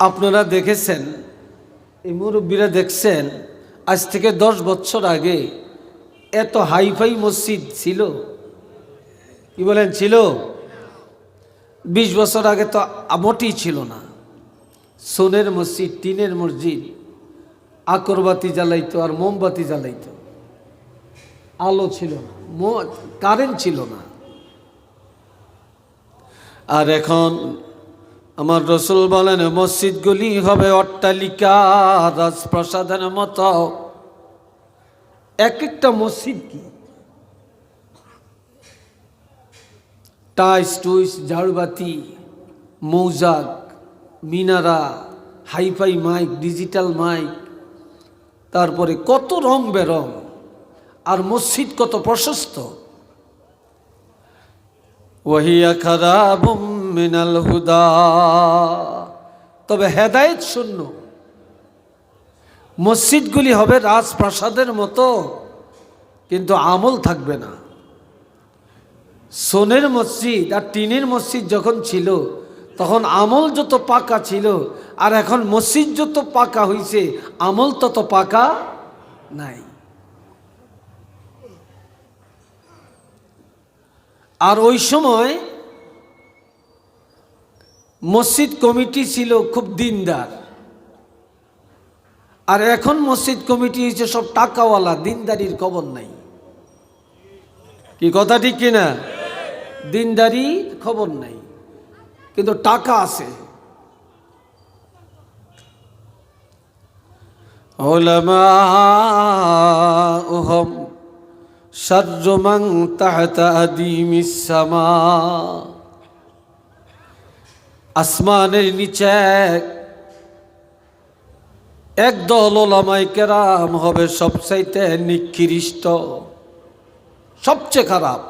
আপনারা দেখেছেন, এই মুরব্বীরা দেখছেন, আজ থেকে দশ বছর আগে এত হাইফাই মসজিদ ছিল। কি বলেন, ছিল? বিশ বছর আগে তো মোটেই ছিল না। সোনের মসজিদ, টিনের মসজিদ, আকরবাতি জ্বালাইতো আর মোমবাতি জ্বালাইতো। আলো ছিল না কারেন্ট ছিল না। আর এখন আমার রসুল বলেন, মসজিদগুলি হবে অট্টালিকা, রাজপ্রাসাদের মতো। এক একটা মসজিদ কি? টাইস টুইস ঝাড়বাতি মৌজাক মিনারা, হাইফাই মাইক, ডিজিটাল মাইক, তারপরে কত রং বেরং, আর মসজিদ কত প্রশস্ত। ওয়াহিয়া খারাপ মিনাল হুদা। তবে হেদায়েত শূন্য। মসজিদগুলি হবে রাজপ্রাসাদের মতো, কিন্তু আমল থাকবে না। সোনের মসজিদ আর টিনের মসজিদ যখন ছিল, তখন আমল যত পাকা ছিল, আর এখন মসজিদ যত পাকা হইছে, আমল তত পাকা নাই। আর ওই সময় মসজিদ কমিটি ছিল খুব দিনদার। আর এখন মসজিদ কমিটি হচ্ছে সব টাকাওয়ালা, দিনদারির খবর নাই। কি কথা ঠিক কিনা? দিনদারি খবর নাই, কিন্তু টাকা আছে। শারমান তাহতা আদিমিস সামা। আসমানের নিচে এক একদল ওলামাই কেরাম হবে সবচাইতে নিকৃষ্ট, সবচেয়ে খারাপ।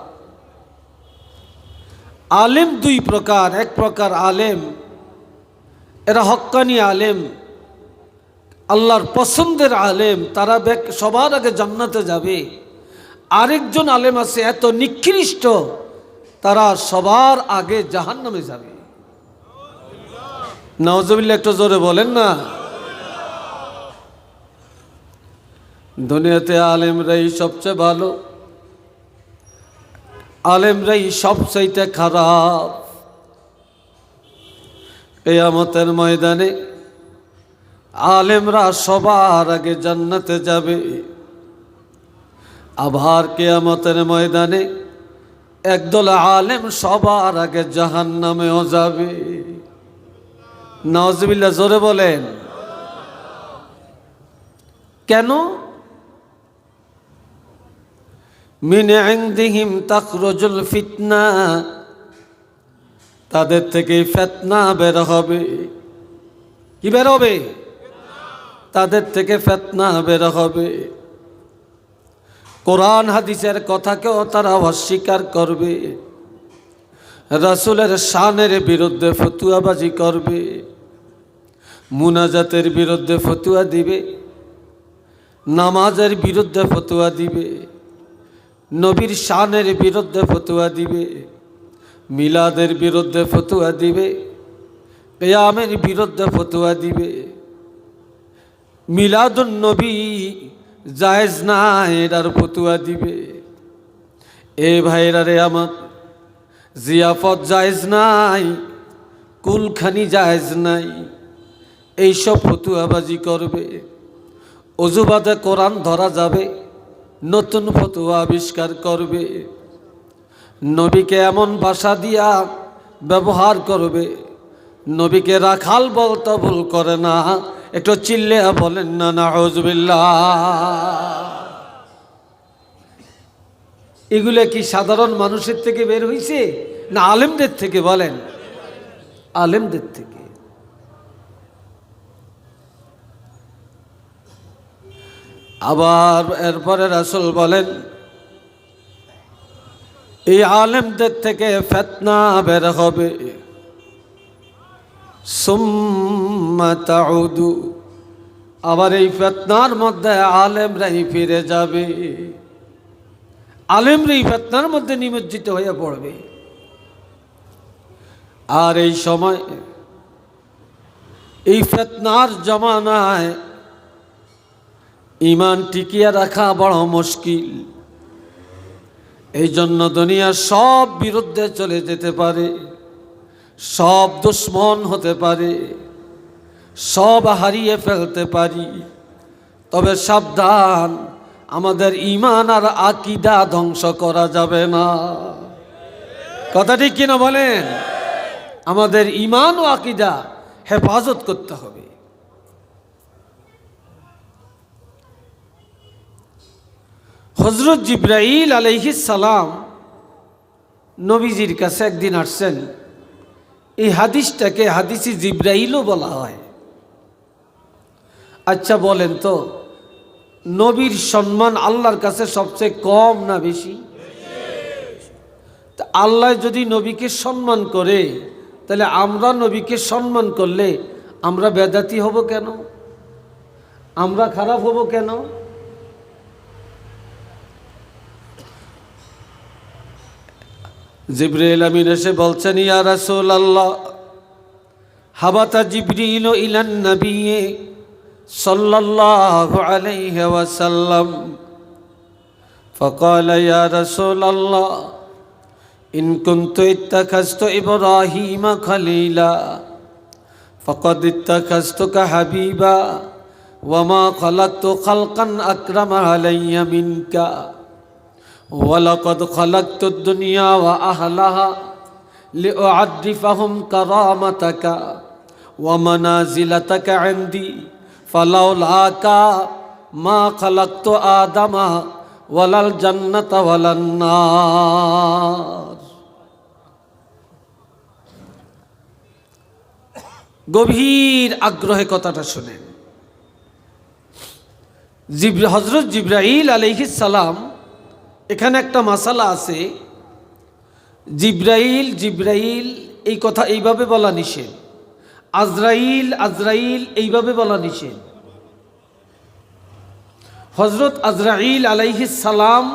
আলেম দুই প্রকার, এক প্রকার আলেম, এরা হক্কানি আলেম, আল্লাহর পছন্দের আলেম, তারা সবার আগে জান্নাতে যাবে। আরেকজন আলেম আছে এত নিকৃষ্ট, তারা সবার আগে জাহান নামে যাবে। নওয়াজবিল্লা একটু জোরে বলেন না। দুনিয়াতে আলেমরাই সবচেয়ে ভালো। আলেমরাই সবচাইতে খারাপ। এই আমতের ময়দানে আলেমরা সবার আগে জান্নাতে যাবে। আবার কেয়ামতের ময়দানে একদল আলেম সবার আগে জাহান নামেও যাবে। নওয়াজবিল্লা জোরে বলেন। কেন? মিন ইনদিহিম তাখরুজুল ফিতনা, তাদের থেকে ফেতনা বের হবে। কি বের হবে? তাদের থেকে ফেতনা বের হবে। কোরআন হাদিসের কথাকেও তারা অস্বীকার করবে। রাসুলের শানের বিরুদ্ধে ফতুয়াবাজি করবে। মুনাজাতের বিরুদ্ধে ফতুয়া দিবে, নামাজের বিরুদ্ধে ফতুয়া দিবে, নবীর শানের বিরুদ্ধে ফতুয়া দিবে, মিলাদের বিরুদ্ধে ফতুয়া দিবে, কেয়ামের বিরুদ্ধে ফতুয়া দিবে। মিলাদুন নবী জায়েজ না এটার ফতুয়া দিবে। এ ভাইরা রে আমার, জিয়াফত জায়েজ নাই, কুলখানি জায়েজ নাই। এইসব ফতুয়াবাজি করবে। অজুবাদে কোরআন ধরা যাবে, নতুন ফতুয়া আবিষ্কার করবে। নবীকে এমন ভাষা দিয়া ব্যবহার করবে, নবীকে রাখাল বলতে ভুল করে না, একটু চিল্লে বলেন না না হজবিল্লা এগুলো কি সাধারণ মানুষের থেকে বের হয়েছে না আলেমদের থেকে বলেন? আলেমদের থেকে। আবার এরপরে রাসুল বলেন, এই আলেমদের থেকে ফেতনা বের হবে। আবার এই ফেতনার মধ্যে আলেমরাই ফিরে যাবে। আলেমরা এই ফেতনার মধ্যে নিমজ্জিত হয়ে পড়বে। আর এই সময় এই ফেতনার জমানায় ইমান টিকিয়ে রাখা বড় মুশকিল। এই জন্য দুনিয়া সব বিরুদ্ধে চলে যেতে পারে, সব দুশ্মন হতে পারে, সব হারিয়ে ফেলতে পারি। তবে সাবধান, আমাদের ইমান আর আকিদা ধ্বংস করা যাবে না। কথাটি কিনা বলেন? আমাদের ইমান ও আকিদা হেফাজত করতে হবে। হজরত জিব্রাইল সালাম নবীজির কাছে একদিন আসছেন। এই হাদিসটাকে হাদিসি জিব্রাইলও বলা হয়। আচ্ছা বলেন তো, নবীর সম্মান আল্লাহর কাছে সবচেয়ে কম না বেশি? তা আল্লাহ যদি নবীকে সম্মান করে, তাহলে আমরা নবীকে সম্মান করলে আমরা বেদাতি হব কেন? আমরা খারাপ হব কেন? জিব্রাইল আমিন এসে বলছেন ইয়া রাসূল আল্লাহ হাবাতা জিবরিল ইলান নবিয়ে সাল্লাল্লাহু আলাইহি ওয়াসাল্লাম فقال يا رسول الله إن كنت اتخذت إبراهيم خليلا فقد اتخذتك حبيبا وما خلقت خلقا أكرم علي منك ولقد خلقت الدنيا وأهلها لأعرفهم كرامتك ومنازلتك عندي فلولاك ما خلقت آدم ولا الجنة ولا النار গভীর আগ্রহে কথাটা শুনেন জিব্র হজরত জিব্রাহিল আলহিস সালাম এখানে একটা মাসালা আছে, জিব্রাইল জিব্রাইল, এই কথা এইভাবে বলা নিষেধ। আজরাইল আজরাইল, এইভাবে বলা নিষেধ। হজরত আজরাইল সালাম,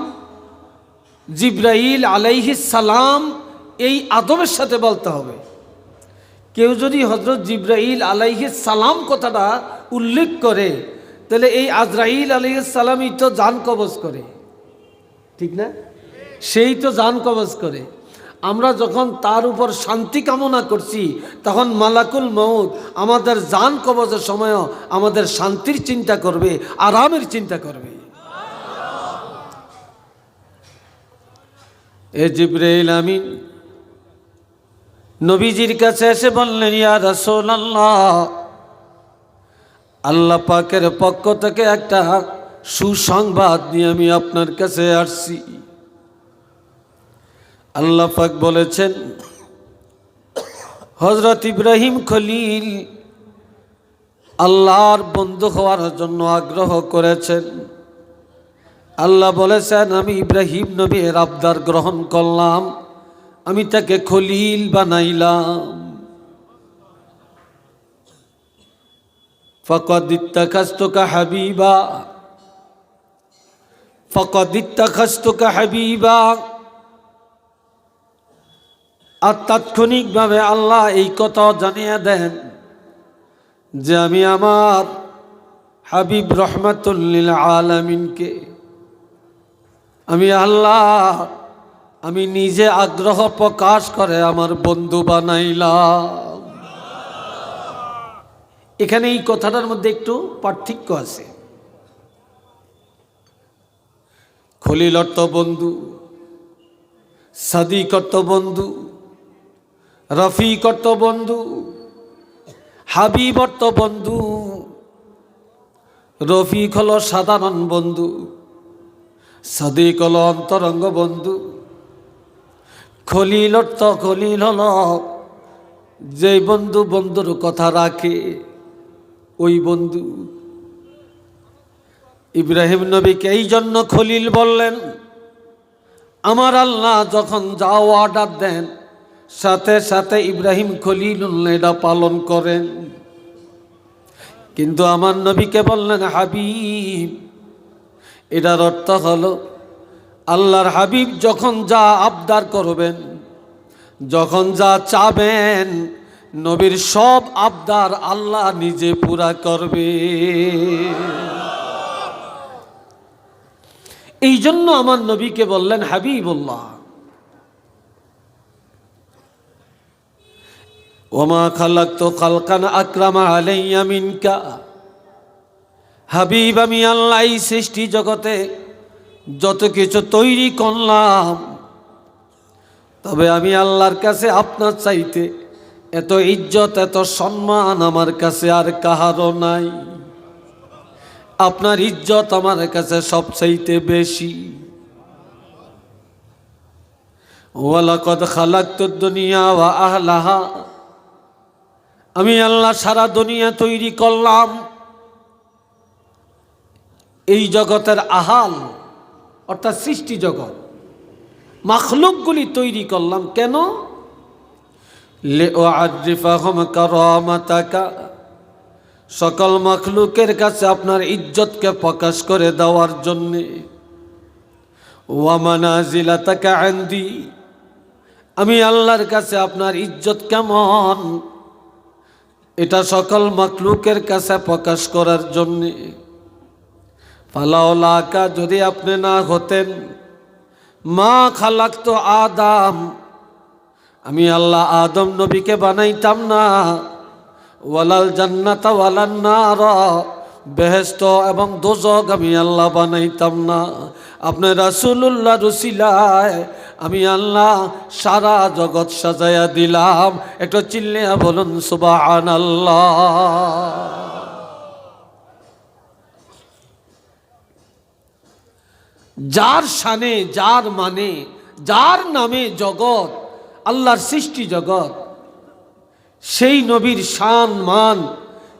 জিব্রাইল সালাম, এই আদবের সাথে বলতে হবে। কেউ যদি হজরত জিব্রাইল সালাম কথাটা উল্লেখ করে, তাহলে এই আজরাইল সালামই তো জান কবজ করে। ঠিক না? সেই তো জান কবজ করে। আমরা যখন তার উপর শান্তি কামনা করছি তখন মালাকুল মৌত আমাদের জান কবজের সময়ও আমাদের শান্তির চিন্তা করবে আরামের চিন্তা করবে। এ জিব্রাইল আমিন। নবীজির কাছে এসে বললেন ইয়া রাসূলুল্লাহ আল্লাহ পাকের পক্ষ থেকে একটা সুসংবাদ নিয়ে আমি আপনার কাছে আসছি। আল্লাহ পাক বলেছেন হজরত ইব্রাহিম খলিল আল্লাহর বন্ধু হওয়ার জন্য আগ্রহ করেছেন। আল্লাহ বলেছেন, আমি ইব্রাহিম নবীর আবদার গ্রহণ করলাম, আমি তাকে খলিল বানাইলাম। ফকদ ইত্তাখাস্তকা হাবিবা। ফকদ ইত্তাখাস্তকা হাবিবা আর তাৎক্ষণিকভাবে আল্লাহ এই কথা জানিয়ে দেন যে আমি আমার হাবিব রহমাতুল্লিল আলমিনকে, আমি আল্লাহ, আমি নিজে আগ্রহ প্রকাশ করে আমার বন্ধু বানাইলাম। এখানে এই কথাটার মধ্যে একটু পার্থক্য আছে। খলিল অর্থ বন্ধু সাদিক বন্ধু রফিক বন্ধু হাবিব বন্ধু, রফিক হলো সাধারণ বন্ধু, সাদিক হলো অন্তরঙ্গ বন্ধু খলিল অর্থ খলিল হল যে বন্ধু বন্ধুর কথা রাখে, ওই বন্ধু ইব্রাহিম নবীকে এই জন্য খলিল বললেন, আমার আল্লাহ যখন যাও অর্ডার দেন, সাথে সাথে ইব্রাহিম খলিলুল্লাহ এটা পালন করেন। কিন্তু আমার নবীকে বললেন, হাবিব, এটার অর্থ হলো, আল্লাহর হাবিব যখন যা আবদার করবেন, যখন যা চাবেন, নবীর সব আবদার আল্লাহ নিজে পুরা করবে। এই জন্য আমার নবীকে বললেন, হাবিবুল্লাহ। ওমা খালাক তো খালকান আক্রামা আলাইয়া মিনকা। হাবিব, আমি আল্লাহ সৃষ্টি জগতে যত কিছু তৈরি করলাম, তবে আমি আল্লাহর কাছে আপনার চাইতে এত ইজ্জত, এত সম্মান আমার কাছে আর কাহারও নাই। আপনার ইজ্জত আমার কাছে সবচাইতে বেশি। দুনিয়া আহলাহা। আমি আল্লাহ সারা দুনিয়া তৈরি করলাম। এই জগতের আহাল, অর্থাৎ সৃষ্টি জগৎ, মাখলুকগুলি তৈরি করলাম কেন? লে ও আরিফাহম কারামাতাকা। সকল মখলুকের কাছে আপনার ইজ্জতকে প্রকাশ করে দেওয়ার জন্যে। ওয়ামানাজিলাতাকা আন্দি, আমি আল্লাহর কাছে আপনার ইজ্জত কেমন? এটা সকল মখলুকের কাছে প্রকাশ করার জন্যে। ফালাওলাকা, যদি আপনি না হতেন, মা খালাক তো আদাম, আমি আল্লাহ আদম নবীকে বানাইতাম না। ওয়ালাল জান্নাতা ওয়ালান নার। বেহেস্ত এবং দোজক আমি আল্লাহ বানাইতাম না। আপনি রাসুল্লাহ রসিলায় আমি আল্লাহ সারা জগৎ সাজাইয়া দিলাম। একটু চিল্লিয়া বলুন সুবাহ আল্লাহ যার শানে, যার মানে যার নামে জগৎ, আল্লাহর সৃষ্টি জগৎ সেই নবীর শান, মান,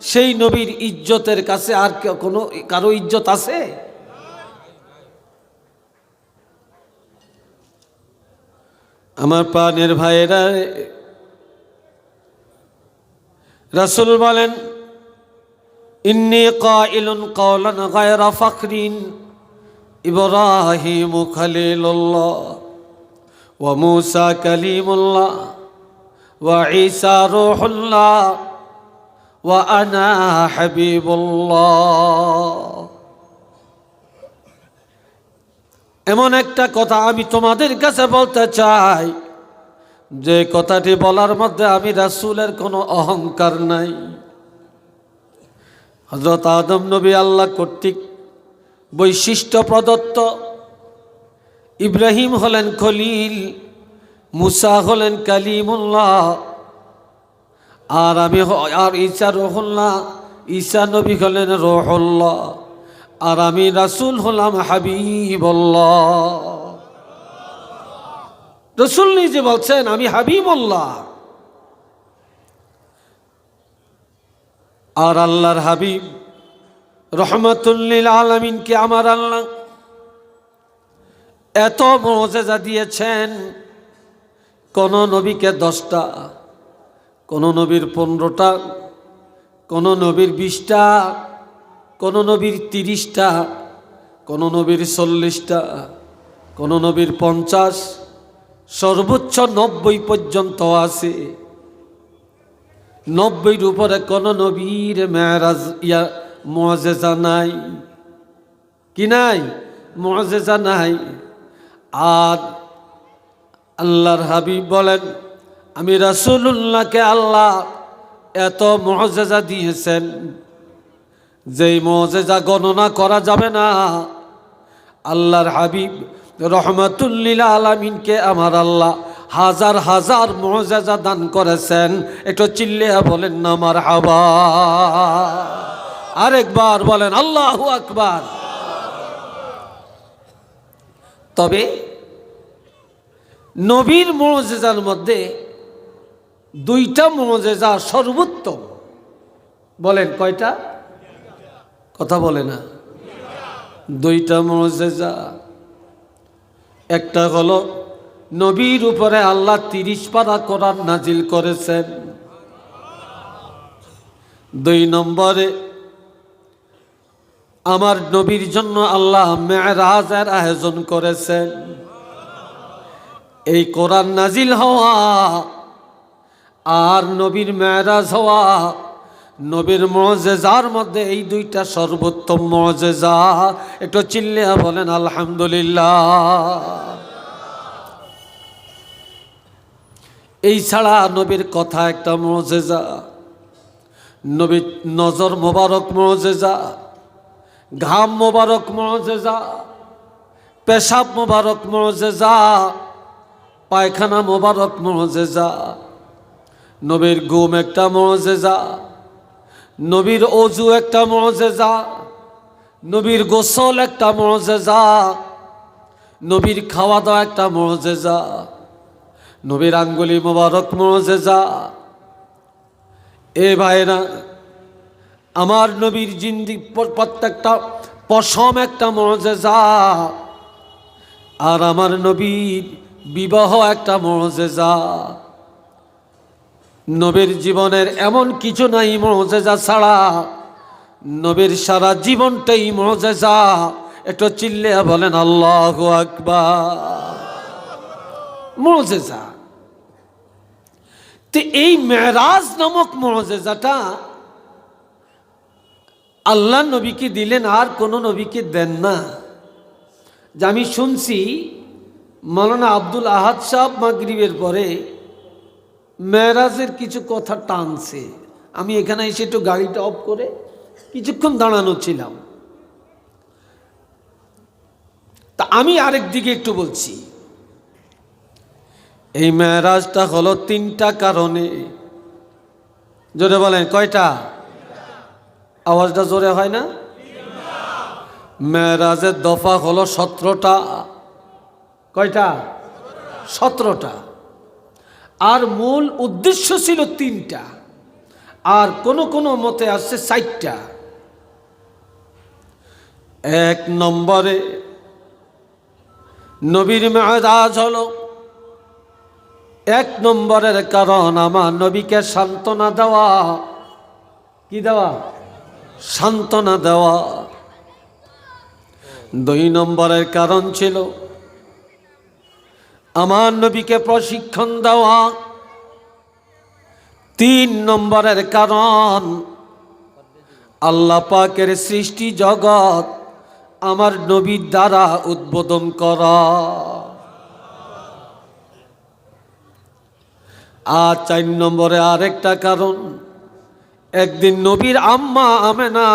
সেই নবীর ইজ্জতের কাছে আর কোনো, কারও ইজ্জত আছে? আমার প্রাণের ভাইয়েরা, রাসুল বলেন, ইন্নি কাইলুন কওলান গায়রা ফাকরিন ইব্রাহিম খলিলুল্লাহ ওয়া মুসা কালিমুল্লাহ। ওয়া ঈসা রূহুল্লাহ, ওয়া আনা হাবিবুল্লাহ। এমন একটা কথা আমি তোমাদের কাছে বলতে চাই, যে কথাটি বলার মধ্যে আমি রাসূলের কোনো অহংকার নাই। হজরত আদম নবী আল্লাহ কর্তৃক বৈশিষ্ট্য প্রদত্ত, ইব্রাহিম হলেন খলিল মুসা হলেন কালিমুল্লাহ। আর আমি আর ঈসা রহুল্লাহ। ঈসা নবী হলেন রহুল্লাহ। আর আমি রাসূল হলাম হাবিবুল্লাহ। রসুল নিজে বলছেন, আমি হাবিবুল্লাহ। আর আল্লাহর হাবিব রহমতুল্লিল আলমিনকে আমার আল্লাহ এত মজেজা দিয়েছেন কোন নবীকে দশটা, কোন নবীর পনেরোটা, কোন নবীর বিশটা, কোন নবীর তিরিশটা, কোন নবীর চল্লিশটা, কোন নবীর পঞ্চাশ, সর্বোচ্চ নব্বই পর্যন্ত আছে। নব্বইয়ের উপরে কোন নবীর মেয়ারাজ ইয়া মজেজা নাই। কি নাই? মজেজা নাই। আর আল্লাহর হাবিব বলেন, আমি রাসূলুল্লাহকে আল্লাহ এত মজেজা দিয়েছেন, যেই মজেজা গণনা করা যাবে না। আল্লাহর হাবিব রহমাতুল্লিল আলমিনকে আমার আল্লাহ হাজার হাজার মজেজা দান করেছেন। একটু চিল্লিয়া বলেন না আমার হাবা আরেকবার বলেন, আল্লাহ আকবার। তবে নবীর মজেজার মধ্যে দুইটা মনোজেজা সর্বোত্তম। বলেন, কয়টা? কথা বলে না। দুইটা মনোজেজা একটা হলো, নবীর উপরে আল্লাহ তিরিশ পারা করার নাজিল করেছেন। দুই নম্বরে, আমার নবীর জন্য আল্লাহ মেয়েরাজের আয়োজন করেছেন। এই কোরআন নাজিল হওয়া, আর নবীর মেয়েরাজ হওয়া, নবীর মজেজার মধ্যে এই দুইটা সর্বোত্তম মজেজা। একটু চিল্লিয়া বলেন, আলহামদুলিল্লাহ। এই ছাড়া নবীর কথা একটা মজেজা, নবীর নজর মোবারক মজেজা, ঘাম মোবারক মজেজা, পেশাব মোবারক মজেজা। পায়খানা মোবারক মজেজা। নবীর ঘুম একটা মজেজা। নবীর অজু একটা মজেজা। নবীর গোসল একটা মজেজা। নবীর খাওয়া দাওয়া একটা মজেজা। নবীর আঙ্গুলি মোবারক মজেজা। এ ভাইরা আমার নবীর জিন্দি প্রত্যেকটা পশম একটা মজেজা। আর আমার নবীর বিবাহ একটা মজেজা নবীর জীবনের এমন কিছু নাই মজেজা ছাড়া। নবীর সারা জীবনটাই মজেজা একটু চিল্লে বলেন, আল্লাহ আকবার। মজেজা তো এই মেরাজ নামক মজেজাটা আল্লাহ নবীকে দিলেন, আর কোনো নবীকে দেন না। যে আমি শুনছি মৌলানা আব্দুল আহাদ সাহ মাগরিবের পরে মেরাজের কিছু কথা টানছে। আমি এখানে এসে একটু গাড়িটা অফ করে কিছুক্ষণ দাঁড়ানো ছিলাম। তা আমি আরেক দিকে একটু বলছি। এই মেরাজটা হলো তিনটা কারণে। জোরে বলেন, কয়টা? আওয়াজটা জোরে হয় না? মেরাজের দফা হলো সতেরোটা। কয়টা? সতেরোটা। আর মূল উদ্দেশ্য ছিল তিনটা। আর কোন কোন মতে আসছে চারটা। এক নম্বরে নবীর মেয়াজ হলো। এক নম্বরের কারণ আমার নবীকে সান্ত্বনা দেওয়া। কি দেওয়া? সান্ত্বনা দেওয়া। দুই নম্বরের কারণ ছিল আমার নবীকে প্রশিক্ষণ দেওয়া। তিন নম্বরের কারণ, আল্লাহ পাকের সৃষ্টি জগৎ আমার নবীর দ্বারা উদ্বোধন করা। আর চার নম্বরে আরেকটা কারণ, একদিন নবীর আম্মা আমেনা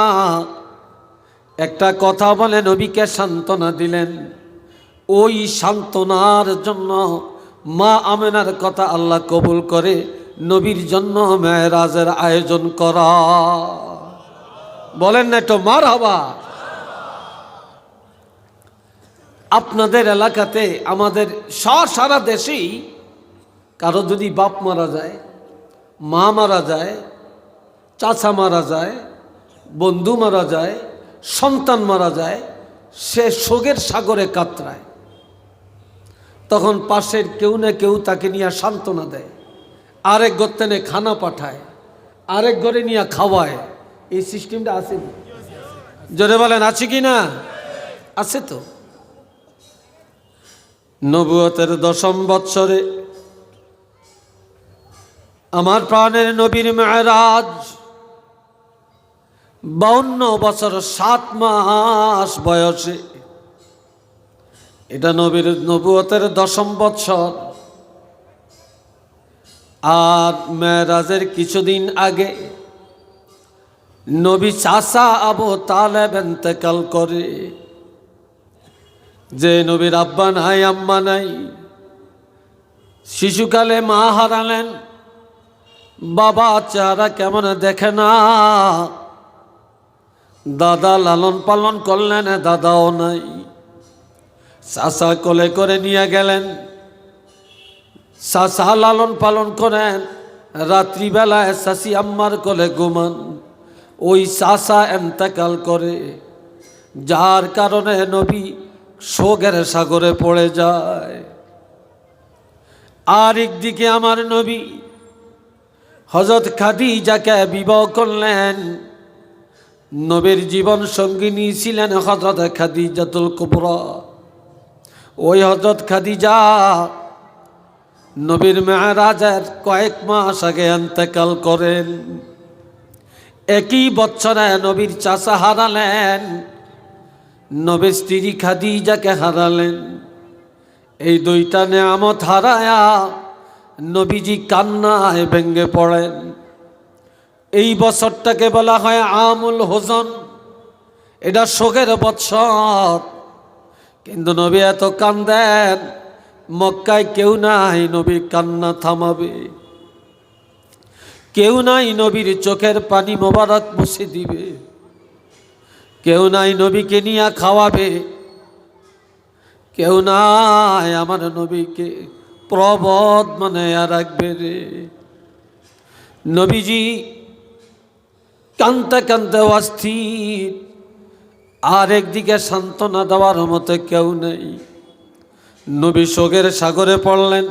একটা কথা বলে নবীকে সান্ত্বনা দিলেন। ওই সান্ত্বনার জন্য মা আমেনার কথা আল্লাহ কবুল করে নবীর জন্য মেয়েরাজের আয়োজন করা। বলেন না একটু মার হবা আপনাদের এলাকাতে, আমাদের স সারা দেশেই কারও যদি বাপ মারা যায়, মা মারা যায়, চাচা মারা যায়, বন্ধু মারা যায়, সন্তান মারা যায়, সে শোকের সাগরে কাতরায়। তখন পাশের কেউ না কেউ তাকে নিয়ে সান্ত্বনা দেয়। আরেক গত্তেনে খানা পাঠায়, আরেক ঘরে নিয়ে খাওয়ায়। এই সিস্টেমটা আছে? জোরে বলেন, আছে কি না? আছে তো। নবুয়তের দশম বৎসরে আমার প্রাণের নবীর মেয়েরাজ বাউন্ন বছর সাত মাস বয়সে এটা নবীর নবুয়তের দশম বৎসর। আর মেয়েরাজের কিছুদিন আগে নবী চাষা আবু তালেব এতেকাল করে। যে নবীর আব্বা নাই, আম্মা নাই, শিশুকালে মা হারালেন, বাবা চেহারা কেমন দেখে না। দাদা লালন পালন করলেন, দাদাও নাই। চাষা কোলে করে নিয়ে গেলেন। চাষা লালন পালন করেন। রাত্রিবেলায় শাসি আম্মার কোলে ঘুমান। ওই চাষা এন্তেকাল করে। যার কারণে নবী শোকের সাগরে পড়ে যায়। আর একদিকে আমার নবী হজরত খাদিজাকে বিবাহ করলেন। নবীর জীবন সঙ্গিনী ছিলেন হজরত খাদিজাতুল কুবরা। ওই হজরত খাদিজা নবীর মেয়ারাজের কয়েক মাস আগে এন্তেকাল করেন। একই বছরে নবীর চাষা হারালেন, নবীর স্ত্রী খাদিজাকে হারালেন। এই দুইটা নেয়ামত হারায়া নবীজি কান্নায় ভেঙ্গে পড়েন। এই বছরটাকে বলা হয় আমুল হোজন। এটা শোকের বৎসর। কিন্তু নবী এত কান্দেন, মক্কায় কেউ নাই নবী কান্না থামাবে। কেউ নাই নবীর চোখের পানি মোবারক মুছে দিবে। কেউ নাই নবীকে নিয়ে খাওয়াবে। কেউ নাই আমার নবীকে প্রবদ মানে রাখবে রে। নবীজি কানতে কানতে অস্থির আর একদিকে সান্ত্বনা দেওয়ার মতো কেউ নেই। নবী শোকের সাগরে পড়লেন।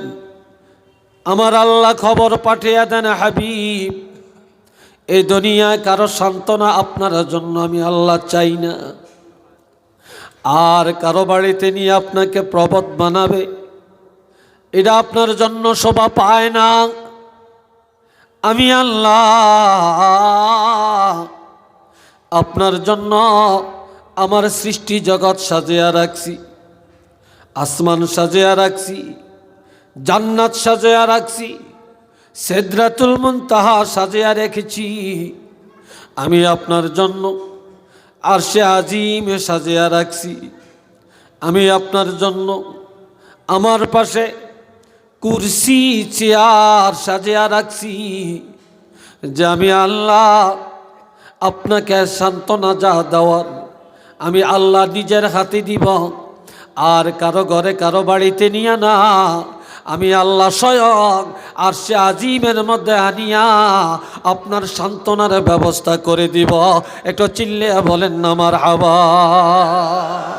আমার আল্লাহ খবর পাঠিয়ে দেন, হাবিব এই দুনিয়ায় কারও সান্ত্বনা আপনার জন্য আমি আল্লাহ চাই না। আর কারও বাড়িতে নিয়ে আপনাকে প্রবদ বানাবে, এটা আপনার জন্য শোভা পায় না। আমি আল্লাহ আপনার জন্য আমার সৃষ্টি জগৎ সাজিয়া রাখছি, আসমান সাজিয়া রাখছি, জান্নাত সাজিয়া রাখছি, সেদ্রাতুল মন তাহা সাজিয়া রেখেছি। আমি আপনার জন্য আর সে আজিমে সাজিয়া রাখছি। আমি আপনার জন্য আমার পাশে কুরসি, চেয়ার সাজিয়া রাখছি যে আমি আল্লাহ আপনাকে সান্ত্বনা যা দেওয়ার আমি আল্লাহ নিজের হাতে দিব। আর কারও ঘরে কারও বাড়িতে নিয়ে না। আমি আল্লাহ স্বয়ং আর সে আজিমের মধ্যে আনিয়া আপনার সান্ত্বনার ব্যবস্থা করে দিব। একটু চিল্লে বলেন আমার আবার